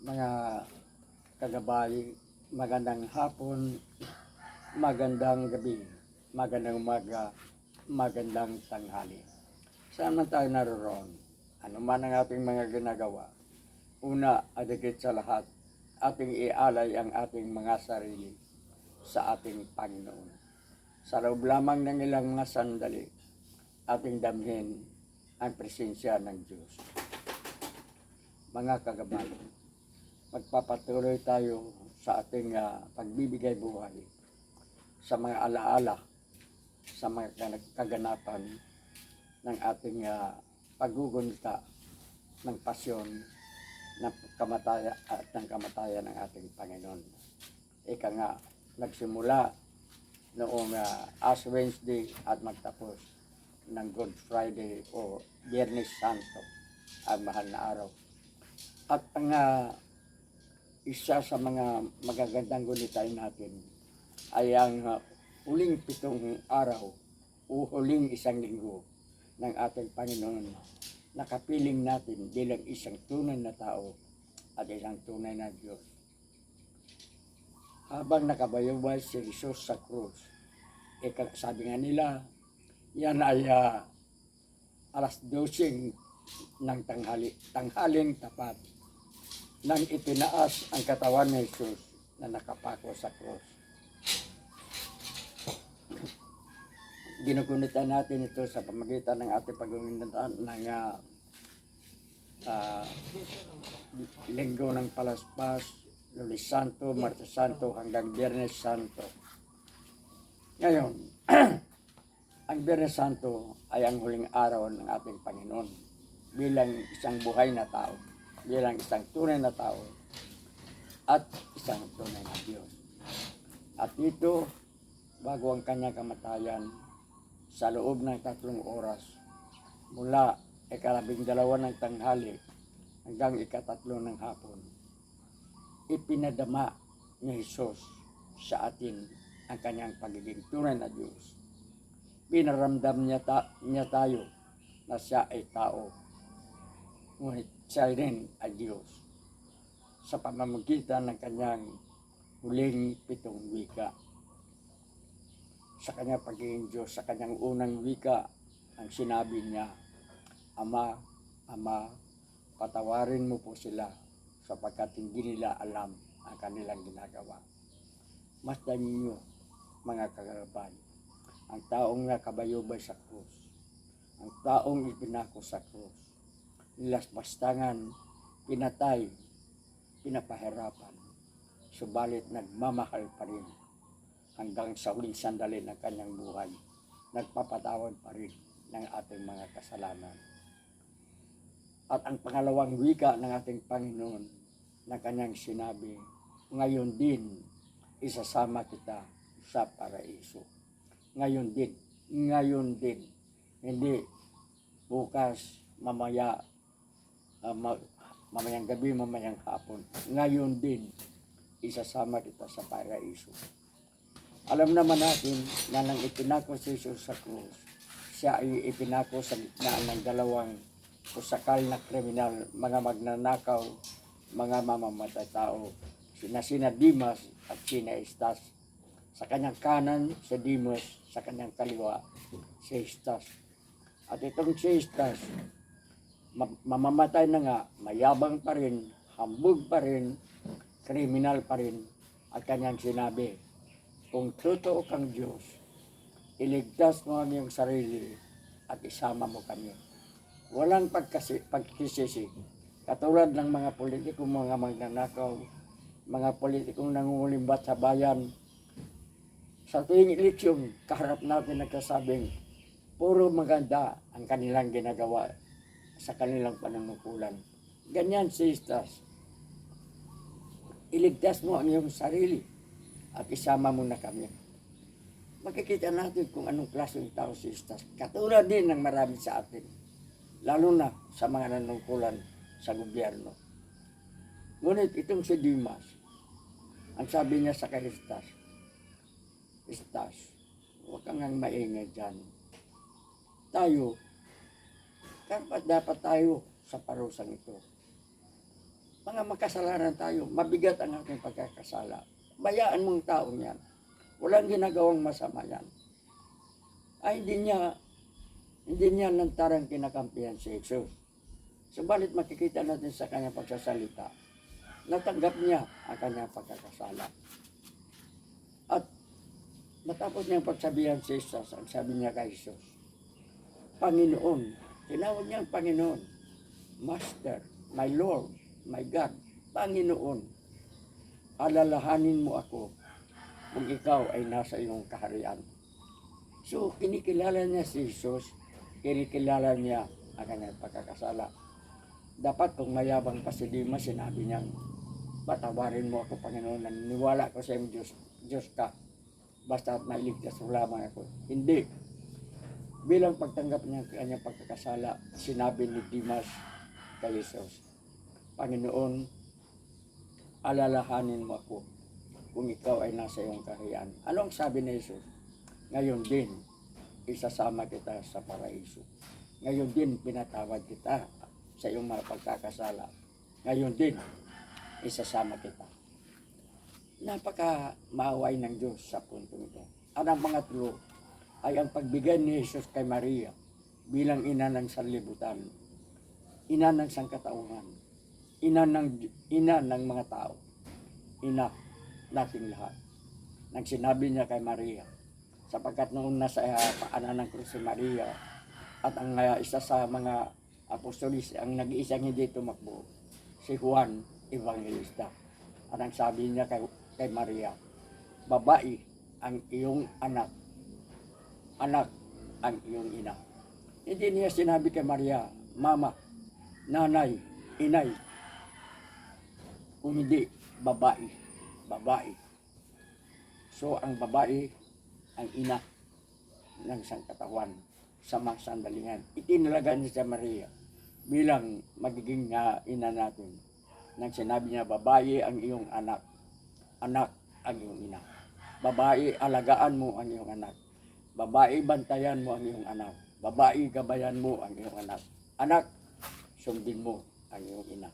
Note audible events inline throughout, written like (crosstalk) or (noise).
mga kagabay, magandang hapon, magandang gabi, magandang umaga, magandang tanghali. Saan man tayo naroon, ano man ang ating mga ginagawa, una at sa lahat, ating ialay ang ating mga sarili sa ating Panginoon. Sa loob lamang ng ilang mga sandali, ating damhin ang presensya ng Diyos. Mga kagabay, magpapatuloy tayo sa ating ah, pagbibigay buhay sa mga alaala, sa mga kaganapan ng ating ah, paggugunita ng pasyon ng kamataya at ng kamatayan ng ating Panginoon. Ika nga, nagsimula noong ah, Ash Wednesday at magtapos ng Good Friday o Biyernes Santo, ang mahal na araw. At ang ah, isa sa mga magagandang gunitain natin ay ang uh, huling pitong araw o huling isang linggo ng ating Panginoon na kapiling natin bilang isang tunay na tao at isang tunay na Diyos. Habang nakabayubay si Jesus sa krus, eh, sabi nga nila, yan ay ah, alas 12 ng tanghali, tanghaling tapat nang itinaas ang katawan ni Jesus na nakapako sa cross. Ginugunitan natin ito sa pamagitan ng ating paggunita ng ah, ah, linggo ng palaspas, Lunes Santo, Martes Santo hanggang Biyernes Santo. Ngayon, (clears throat) ang Biyernes Santo ay ang huling araw ng ating Panginoon bilang isang buhay na tao bilang isang tunay na tao at isang tunay na Diyos. At dito, bago ang kanyang kamatayan, sa loob ng tatlong oras, mula ikalabing dalawa ng tanghali hanggang ikatatlo ng hapon, ipinadama ni Jesus sa atin ang kanyang pagiging tunay na Diyos. Pinaramdam niya, ta- niya tayo na siya ay tao ngunit siya rin ay Diyos sa pamamagitan ng kanyang huling pitong wika. Sa kanyang pagiging Diyos, sa kanyang unang wika, ang sinabi niya, Ama, Ama, patawarin mo po sila sapagkat hindi nila alam ang kanilang ginagawa. Masdan ninyo, mga kagabay, ang taong nakabayubay sa krus, ang taong ipinako sa krus, nilaspastangan, pinatay, pinapahirapan. Subalit nagmamahal pa rin hanggang sa huling sandali ng kanyang buhay. Nagpapatawad pa rin ng ating mga kasalanan. At ang pangalawang wika ng ating Panginoon na kanyang sinabi, ngayon din isasama kita sa paraiso. Ngayon din, ngayon din. Hindi bukas, mamaya, uh, ma- mamayang gabi, mamayang hapon. Ngayon din, isasama kita sa paraiso. Alam naman natin na nang ipinako si Jesus sa krus, siya ay ipinako sa gitna ng dalawang kusakal na kriminal, mga magnanakaw, mga mamamatay tao, sina sina Dimas at sina Estas. Sa kanyang kanan, si Dimas, sa kanyang kaliwa, si Estas. At itong si Estas, mamamatay na nga, mayabang pa rin, hambog pa rin, kriminal pa rin, at kanyang sinabi, kung totoo kang Diyos, iligtas mo ang iyong sarili at isama mo kami. Walang pagkasi, pagkisisi. Katulad ng mga politikong mga magnanakaw, mga politikong nangungulimbat sa bayan, sa tuwing eleksyon, kaharap natin nagkasabing, puro maganda ang kanilang ginagawa sa kanilang panunungkulan. Ganyan si Estas. Iligtas mo ang iyong sarili at isama mo na kami. Makikita natin kung anong klaseng tao si Estas. Katulad din ng marami sa atin. Lalo na sa mga nanungkulan sa gobyerno. Ngunit itong si Dimas, ang sabi niya sa kay Estas, Estas, huwag kang ang maingay dyan. Tayo, dapat dapat tayo sa parusang ito. mga makasalanan tayo, mabigat ang ating pagkakasala. Bayaan mong taong yan. Walang ginagawang masama yan. Ay, hindi niya, hindi niya lantarang kinakampihan si Jesus. Subalit makikita natin sa kanyang pagsasalita, natanggap niya ang kanyang pagkakasala. At matapos niyang pagsabihan si Jesus, ang sabi niya kay Jesus, Panginoon, tinawag niya ang Panginoon, Master, my Lord, my God, Panginoon, alalahanin mo ako kung ikaw ay nasa iyong kaharian. So, kinikilala niya si Jesus, kinikilala niya ang kanyang pagkakasala. Dapat kung mayabang pa si Dimas, sinabi niya, patawarin mo ako, Panginoon, naniniwala ko sa iyong Diyos, Diyos ka. Basta mailigtas mo lamang ako. Hindi. Bilang pagtanggap niya ang kanyang pagkakasala, sinabi ni Dimas kay Jesus, Panginoon, alalahanin mo ako kung ikaw ay nasa iyong kaharian. Ano ang sabi ni Jesus? Ngayon din, isasama kita sa paraiso. Ngayon din, pinatawad kita sa iyong mga pagkakasala. Ngayon din, isasama kita. Napaka maaway ng Diyos sa puntong ito. At ang pangatlo ay ang pagbigay ni Jesus kay Maria bilang ina ng sanlibutan, ina ng sangkatauhan, ina ng, ina ng mga tao, ina nating lahat. Nang sinabi niya kay Maria, sapagkat noon nasa paanan ng krus si Maria at ang uh, isa sa mga apostolis ang nag-iisang hindi tumakbo, si Juan Evangelista. At ang sabi niya kay, kay Maria, babae ang iyong anak, anak ang iyong ina. Hindi niya sinabi kay Maria, mama, nanay, inay, kung hindi, babae, babae. So, ang babae, ang ina ng sangkatawan sa mga sandalingan. Itinalaga niya sa Maria bilang magiging uh, ina natin. Nang sinabi niya, babae ang iyong anak, anak ang iyong ina. Babae, alagaan mo ang iyong anak. Babae, bantayan mo ang iyong anak. Babae, gabayan mo ang iyong anak. Anak, sundin mo ang iyong ina.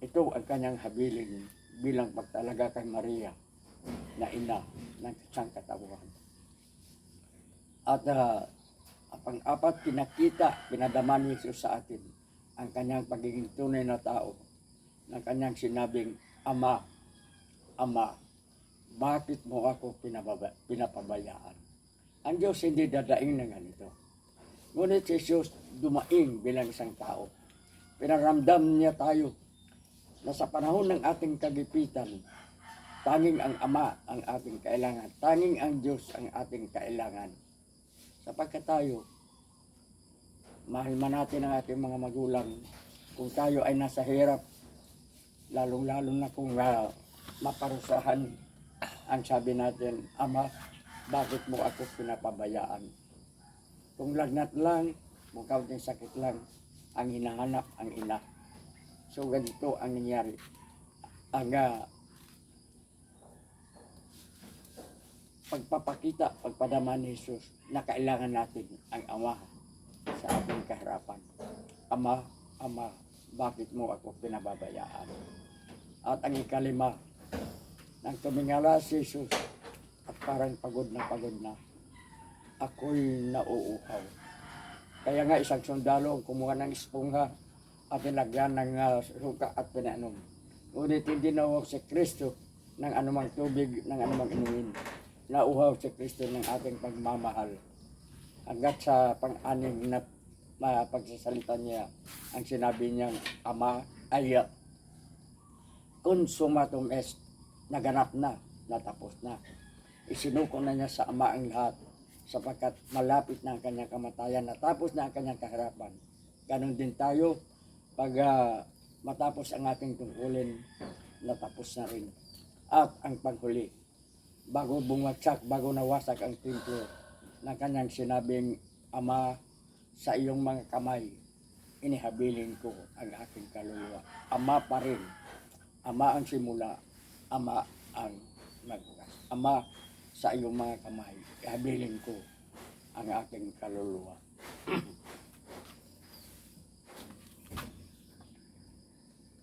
Ito ang kanyang habilin bilang pagtalaga kay Maria na ina ng sangkatauhan. At uh, ang pang-apat, pinakita, pinadama ni Jesus sa atin ang kanyang pagiging tunay na tao ng kanyang sinabing, Ama, Ama, bakit mo ako pinababa, pinapabayaan? Ang Diyos hindi dadaing na ganito. Ngunit si Jesus dumaing bilang isang tao. Pinaramdam niya tayo na sa panahon ng ating kagipitan, tanging ang Ama ang ating kailangan. Tanging ang Diyos ang ating kailangan. Sapagkat tayo, mahal man natin ang ating mga magulang, kung tayo ay nasa hirap, lalong-lalo na kung uh, maparusahan ang sabi natin, Ama, bakit mo ako pinapabayaan? Kung lagnat lang, kung kaunting sakit lang, ang hinahanap ang ina. So ganito ang nangyari. Ang uh, pagpapakita, pagpadama ni Jesus na kailangan natin ang Ama sa ating kaharapan. Ama, Ama, bakit mo ako pinababayaan? At ang ikalima, nang tumingala si Jesus at parang pagod na pagod na, ako'y nauuhaw. Kaya nga isang sundalo ang kumuha ng espongha at nilagyan ng uh, suka at pinainom. Ngunit hindi nauhaw si Kristo ng anumang tubig, ng anumang inumin. Nauhaw si Kristo ng ating pagmamahal. Hanggat sa pang-anim na uh, pagsasalita niya, ang sinabi niyang, Ama, ay consumatum est, naganap na, natapos na. Isinuko na niya sa Ama ang lahat sapagkat malapit na ang kanyang kamatayan, natapos na ang kanyang kaharapan. Ganon din tayo, pag uh, matapos ang ating tungkulin, natapos na rin. At ang paghuli, bago bumagsak, bago nawasak ang templo, na kanyang sinabing, Ama, sa iyong mga kamay, inihabilin ko ang aking kaluluwa. Ama pa rin. Ama ang simula. Ama ang nagbukas. Ama, sa iyong mga kamay, ihabilin ko ang aking kaluluwa. (clears throat)